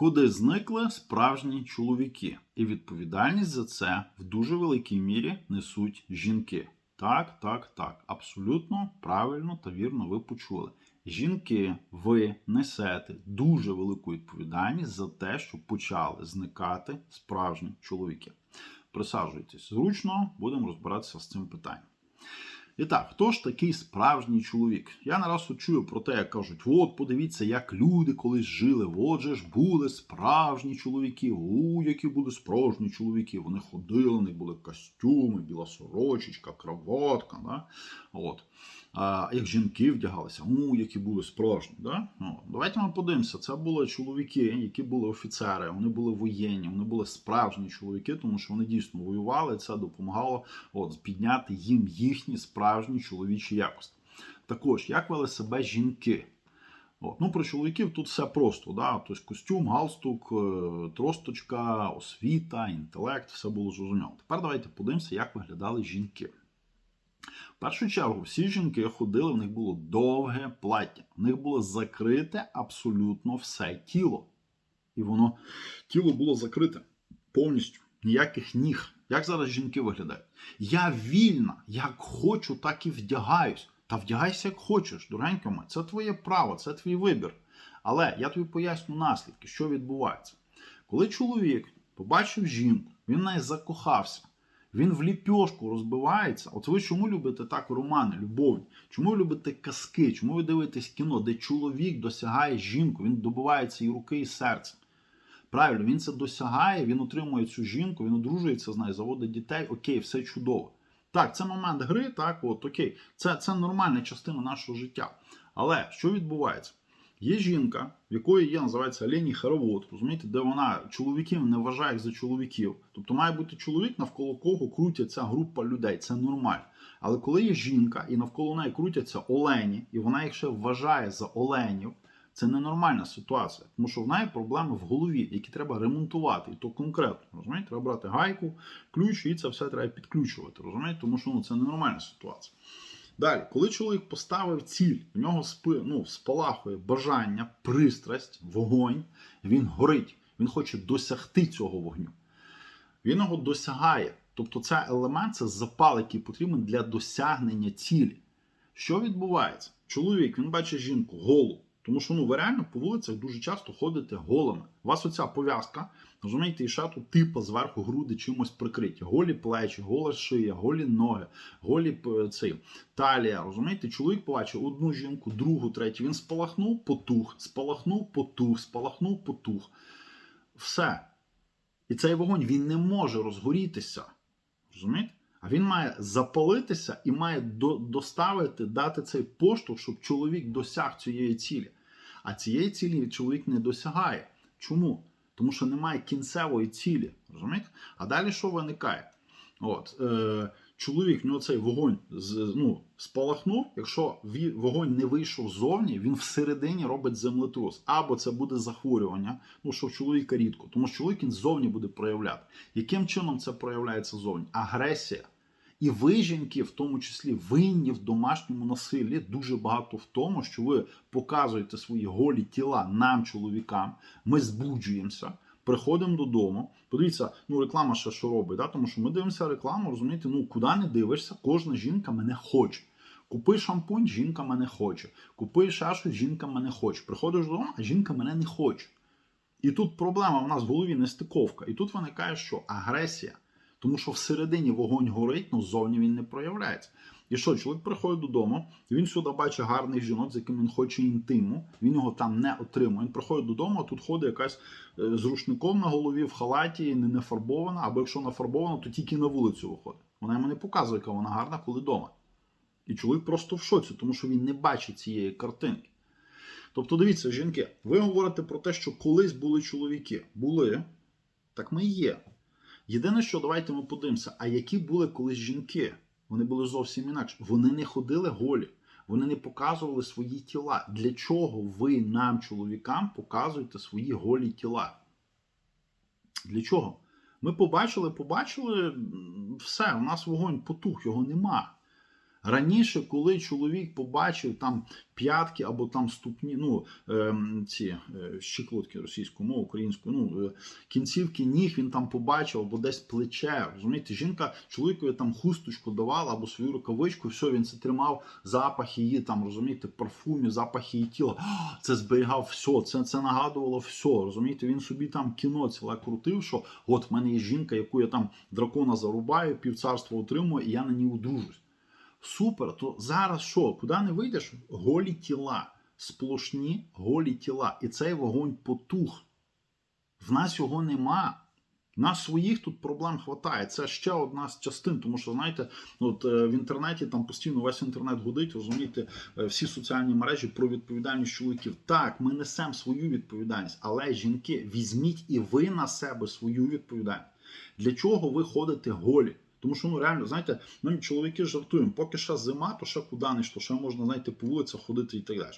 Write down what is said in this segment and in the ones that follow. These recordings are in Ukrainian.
Куди зникли справжні чоловіки, і відповідальність за це в дуже великій мірі несуть жінки. Так, так, так, абсолютно правильно та вірно ви почули. Жінки, ви несете дуже велику відповідальність за те, що почали зникати справжні чоловіки. Присаджуйтесь зручно, будемо розбиратися з цим питанням. І так, хто ж такий справжній чоловік? Я нараз чую про те, як кажуть: от подивіться, як люди колись жили. От же ж були справжні чоловіки. У, які були справжні чоловіки. Вони ходили, у них були костюми, біла сорочечка, кроватка. Да? От. А як жінки вдягалися, у, які були справжні. Да? Ну, давайте ми подивимося. Це були чоловіки, які були офіцери, вони були воєнні, вони були справжні чоловіки, тому що вони дійсно воювали. Це допомагало от, підняти їм їхні справжні чоловічі якості. Також, як вели себе жінки? От. Ну, Про чоловіків тут все просто. Да? Тобто костюм, галстук, е, тросточка, освіта, інтелект, все було зрозуміло. Тепер давайте подивимося, як виглядали жінки. В першу чергу, всі жінки ходили, в них було довге плаття. В них було закрите абсолютно все тіло. І воно тіло було закрите повністю. Ніяких ніг. Як зараз жінки виглядають? Я вільна, як хочу, так і вдягаюсь. Та вдягайся, як хочеш, дорогенька моя. Це твоє право, це твій вибір. Але я тобі поясню наслідки, що відбувається. Коли чоловік побачив жінку, він в неї закохався. Він в ліпьошку розбивається. От ви чому любите так романи, любовні? Чому ви любите казки? Чому ви дивитесь кіно, де чоловік досягає жінку, він добивається і руки, і серця? Правильно, він це досягає, він отримує цю жінку, він одружується з нею, заводить дітей, окей, все чудово. Так, це момент гри, так, от окей, це, це нормальна частина нашого життя. Але що відбувається? Є жінка, в якої є, називається Лені Хоровод, розумієте, де вона чоловіків не вважає за чоловіків. Тобто має бути чоловік, навколо кого крутяться група людей. Це нормально. Але коли є жінка і навколо неї крутяться олені, і вона їх ще вважає за оленів, це ненормальна ситуація, тому що в неї проблеми в голові, які треба ремонтувати, і то конкретно. розумієте? Треба брати гайку, ключ, і це все треба підключувати. розумієте? Тому що ну, це ненормальна ситуація. Далі, коли чоловік поставив ціль, в нього спи, ну, спалахує бажання, пристрасть, вогонь, він горить, він хоче досягти цього вогню. Він його досягає. Тобто це елемент, це запал, який потрібен для досягнення цілі. Що відбувається? Чоловік він бачить жінку голу. Тому що ну, ви реально по вулицях дуже часто ходите голими. У вас оця пов'язка, розумієте, і ще тут типу зверху груди чимось прикриті. Голі плечі, гола шия, голі ноги, голі цей, талія. Розумієте, чоловік побачив одну жінку, другу, третю. Він спалахнув, потух, спалахнув, потух, спалахнув, потух. Все. І цей вогонь він не може розгорітися. Розумієте? А він має запалитися і має до, доставити, дати цей поштовх, щоб чоловік досяг цієї цілі. А цієї цілі чоловік не досягає. Чому? Тому що немає кінцевої цілі. розумієте? А далі що виникає? От, е, Чоловік в нього цей вогонь з, ну, спалахнув. Якщо вогонь не вийшов ззовні, він всередині робить землетрус. Або це буде захворювання, ну що в чоловіка рідко, тому що чоловік він ззовні буде проявляти. Яким чином це проявляється ззовні? Агресія. І ви, жінки, в тому числі винні в домашньому насиллі дуже багато в тому, що ви показуєте свої голі тіла нам, чоловікам. Ми збуджуємося, приходимо додому. Подивіться, ну реклама ще що робить, да? тому що ми дивимося рекламу, розумієте, ну куди не дивишся, кожна жінка мене хоче. Купи шампунь, жінка мене хоче. Купи шашу, жінка мене хоче. Приходиш додому, а жінка мене не хоче. І тут проблема в нас в голові нестиковка. І тут виникає, що агресія. Тому що всередині вогонь горить, але ззовні він не проявляється. І що, чоловік приходить додому, він сюди бачить гарних жінок, з яким він хоче інтиму, він його там не отримує. Він приходить додому, а тут ходить якась е, з рушником на голові в халаті, не нафарбована, або якщо нафарбована, то тільки на вулицю виходить. Вона йому не показує, яка вона гарна, коли вдома. І чоловік просто в шоці, тому що він не бачить цієї картинки. Тобто, дивіться, жінки, ви говорите про те, що колись були чоловіки. Були, так ми є. Єдине, що давайте ми подивимося, а які були колись жінки? Вони були зовсім інакше. Вони не ходили голі, вони не показували свої тіла. Для чого ви нам, чоловікам, показуєте свої голі тіла? Для чого? Ми побачили, побачили, все, у нас вогонь потух, його нема. Раніше, коли чоловік побачив там п'ятки або там ступні, ну ем, ці е, щиколотки російською мовою, українською, ну е, кінцівки ніг він там побачив, або десь плече. Розумієте, жінка чоловікові там хусточку давала або свою рукавичку, все, він це тримав запах її, там, розумієте, парфумів, запах її тіла. Це зберігав все, це, це нагадувало все. Розумієте, він собі там кіно ціле крутив, що от в мене є жінка, яку я там дракона зарубаю, півцарства отримую, і я на ній одружусь. Супер, то зараз що? Куди не вийдеш? Голі тіла, сплошні голі тіла. І цей вогонь потух. В нас його нема. Нас своїх тут проблем хватає. Це ще одна з частин, тому що знаєте, от е, в інтернеті там постійно весь інтернет гудить, розумієте, е, всі соціальні мережі про відповідальність чоловіків. Так, ми несемо свою відповідальність, але жінки, візьміть і ви на себе свою відповідальність. Для чого ви ходите голі? Тому що ну реально, знаєте, ми чоловіки жартуємо, поки ще зима, то ще куди не то ще можна знаєте, по вулицях ходити і так далі.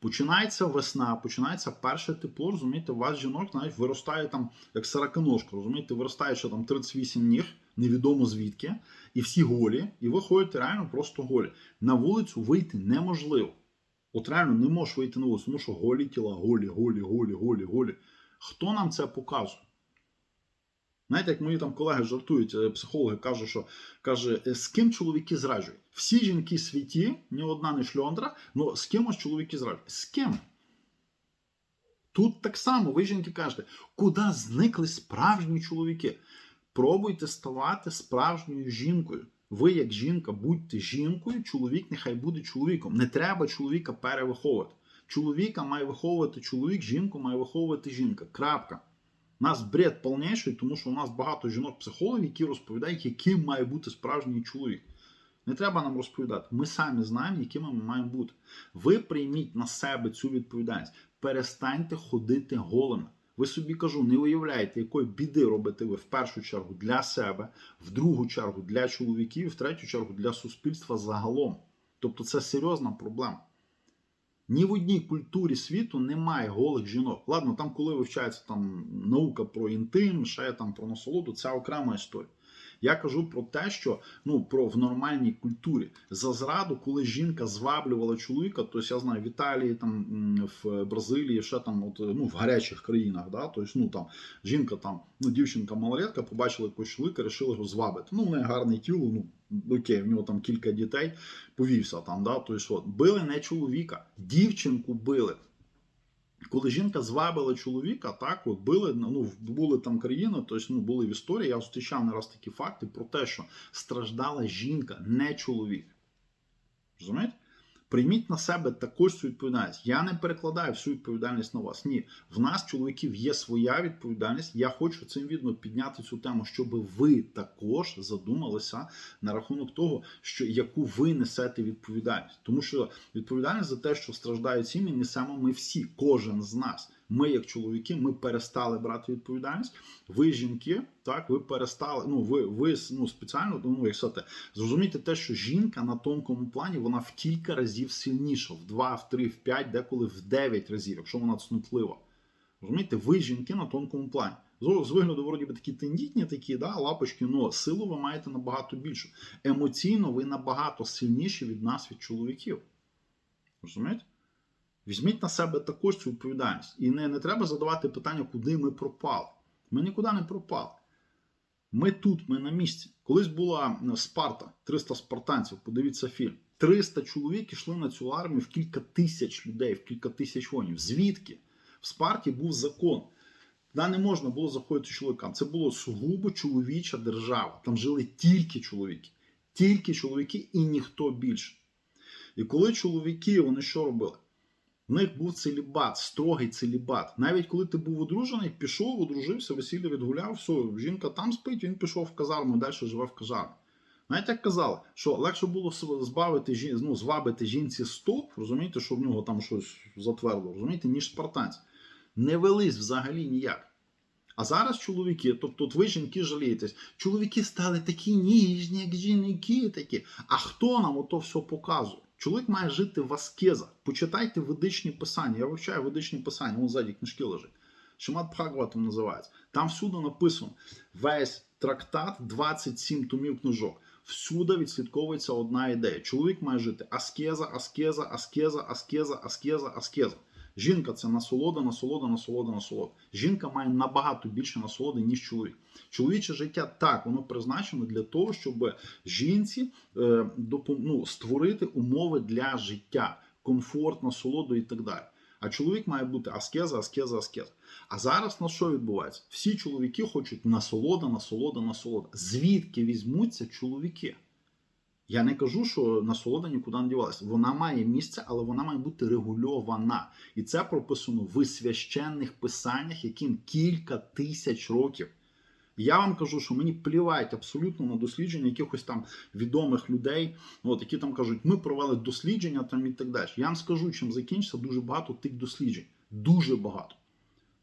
Починається весна, починається перше тепло, розумієте, у вас жінок навіть виростає там, як сороконожка, розумієте, виростає ще там 38 ніг, невідомо звідки, і всі голі, і ви ходите реально просто голі. На вулицю вийти неможливо. От реально не можеш вийти на вулицю, тому що голі тіла, голі, голі, голі, голі, голі. Хто нам це показує? Знаєте, як мої там колеги жартують, е, психологи кажуть, що каже, «Е, з ким чоловіки зраджують? Всі жінки світі, ні одна не шльондра, але з кимось чоловіки зраджують. З ким? Тут так само, ви жінки кажете, куди зникли справжні чоловіки? Пробуйте ставати справжньою жінкою. Ви, як жінка, будьте жінкою, чоловік нехай буде чоловіком. Не треба чоловіка перевиховувати. Чоловіка має виховувати чоловік, жінку має виховувати жінка. Крапка. Нас бред повніший, тому що у нас багато жінок-психологів, які розповідають, яким має бути справжній чоловік. Не треба нам розповідати. Ми самі знаємо, якими ми маємо бути. Ви прийміть на себе цю відповідальність. Перестаньте ходити голими. Ви собі кажу, не уявляєте, якої біди робите ви в першу чергу для себе, в другу чергу для чоловіків, в третю чергу для суспільства загалом. Тобто це серйозна проблема. Ні в одній культурі світу немає голих жінок. Ладно, там, коли вивчається там наука про інтим, ще там про насолоду, це окрема історія. Я кажу про те, що ну про в нормальній культурі за зраду, коли жінка зваблювала чоловіка, то я знаю в Італії, там в Бразилії, ще там, от ну в гарячих країнах, да, тобто, ну там жінка там, ну дівчинка малолетка, побачила якогось чоловіка, рішила його звабити. Ну, в неї гарне тіло, ну окей, в нього там кілька дітей, повівся там, да, тобто, от, били не чоловіка, дівчинку били. Коли жінка звабила чоловіка, так от били, ну були там країни, тобто ну, були в історії. Я зустрічав не раз такі факти про те, що страждала жінка, не чоловік. Розумієте? Прийміть на себе також цю відповідальність. Я не перекладаю всю відповідальність на вас. Ні, в нас, чоловіків, є своя відповідальність. Я хочу цим відно підняти цю тему, щоб ви також задумалися на рахунок того, що яку ви несете відповідальність. Тому що відповідальність за те, що страждають сім'ї, несемо ми всі, кожен з нас. Ми, як чоловіки, ми перестали брати відповідальність. Ви, жінки, так, ви перестали. Ну, ви ви ну, спеціально ну, як сказати, зрозумійте те, що жінка на тонкому плані вона в кілька разів сильніша, в два, в три, в п'ять, деколи в дев'ять разів, якщо вона цнутлива. Розумієте, ви жінки на тонкому плані. З вигляду, вроді би такі тендітні, такі, да, лапочки, але силу ви маєте набагато більшу. Емоційно ви набагато сильніші від нас, від чоловіків. Розумієте? Візьміть на себе також цю відповідальність. І не, не треба задавати питання, куди ми пропали. Ми нікуди не пропали. Ми тут, ми на місці. Колись була Спарта, 300 спартанців, подивіться фільм. 300 чоловік йшли на цю армію в кілька тисяч людей, в кілька тисяч воїнів. Звідки? В Спарті був закон. Туди не можна було заходити чоловікам. Це було сугубо чоловіча держава. Там жили тільки чоловіки. Тільки чоловіки і ніхто більше. І коли чоловіки, вони що робили? В них був целібат, строгий целібат. Навіть коли ти був одружений, пішов, одружився, весілля відгуляв, все, жінка там спить, він пішов в казарму, далі живе в казармі. Навіть як казали, що легше було збавити ну, звабити жінці стоп, розумієте, що в нього там щось затвердило, розумієте, ніж спартанці. Не велись взагалі ніяк. А зараз чоловіки, тобто от ви жінки жалієтесь, чоловіки стали такі ніжні, як жінки такі. А хто нам ото все показує? Чоловік має жити в аскезах. Почитайте ведичні писання. Я вивчаю ведичні писання, вон ззаді книжки лежить. Шимат Прагватом називається. Там всюди написано весь трактат, 27 томів книжок. всюди відслідковується одна ідея. Чоловік має жити аскеза, аскеза, аскеза, аскеза, аскеза, аскеза. Жінка це насолода, насолода, насолода, насолода. Жінка має набагато більше насолоди, ніж чоловік. Чоловіче життя так, воно призначено для того, щоб жінці е, допом- ну, створити умови для життя, комфорт, насолоду і так далі. А чоловік має бути аскеза, аскеза, аскеза. А зараз на що відбувається? Всі чоловіки хочуть насолода, насолода, насолода. Звідки візьмуться чоловіки? Я не кажу, що насолода нікуди не дівалася. Вона має місце, але вона має бути регульована. І це прописано в священних писаннях, яким кілька тисяч років. Я вам кажу, що мені плівають абсолютно на дослідження якихось там відомих людей, от, які там кажуть, ми провели дослідження там і так далі. Я вам скажу, чим закінчиться дуже багато тих досліджень. Дуже багато.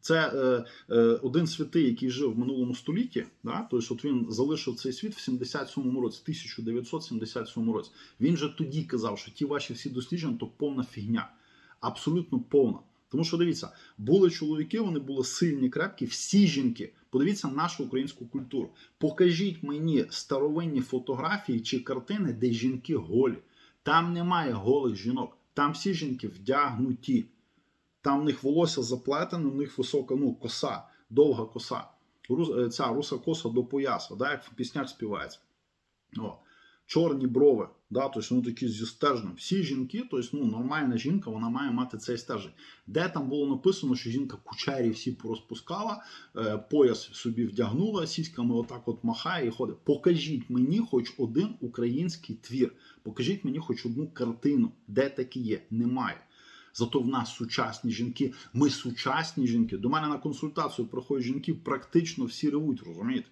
Це е, е, один святий, який жив в минулому столітті. Да? Тобто, от він залишив цей світ в 77-му році, 1977 році. Він же тоді казав, що ті ваші всі дослідження то повна фігня. Абсолютно повна. Тому що дивіться, були чоловіки, вони були сильні, крепкі, всі жінки. Подивіться нашу українську культуру. Покажіть мені старовинні фотографії чи картини, де жінки голі. Там немає голих жінок. Там всі жінки вдягнуті. Там в них волосся заплетене, у них висока ну, коса, довга коса. Е, Ця руса коса до пояса, да, як в піснях співається. О. Чорні брови, да, тобто вони такі зі стержнем. Всі жінки, тобто ну, нормальна жінка, вона має мати цей стержень. Де там було написано, що жінка кучері всі порозпускала, е, пояс собі вдягнула, сіськами отак от махає і ходить. Покажіть мені хоч один український твір, покажіть мені хоч одну картину, де такі є. Немає. Зато в нас сучасні жінки, ми сучасні жінки. До мене на консультацію приходять жінки, практично всі ревуть, розумієте?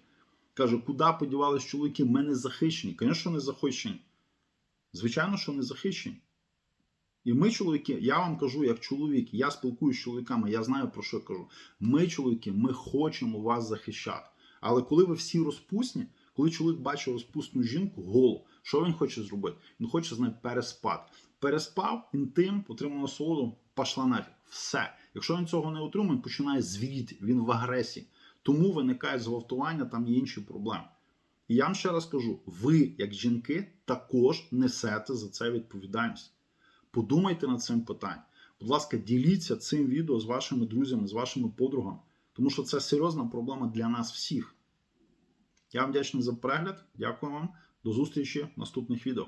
Каже, куди подівались чоловіки? Ми не захищені. Звісно, не захищені. Звичайно, що не захищені. І ми, чоловіки, я вам кажу, як чоловік, я спілкуюся з чоловіками, я знаю про що я кажу. Ми, чоловіки, ми хочемо вас захищати. Але коли ви всі розпусні, коли чоловік бачить розпусну жінку, голу, що він хоче зробити? Він хоче з нею переспати. Переспав, інтим, отримав насолоду, пошла нафіг. Все. Якщо він цього не отримує, починає звіріти, він в агресії. Тому виникають зґвалтування, там є інші проблеми. І я вам ще раз кажу: ви, як жінки, також несете за це відповідальність. Подумайте над цим питанням. Будь ласка, діліться цим відео з вашими друзями, з вашими подругами, тому що це серйозна проблема для нас всіх. Я вам вдячний за перегляд. Дякую вам. До зустрічі в наступних відео.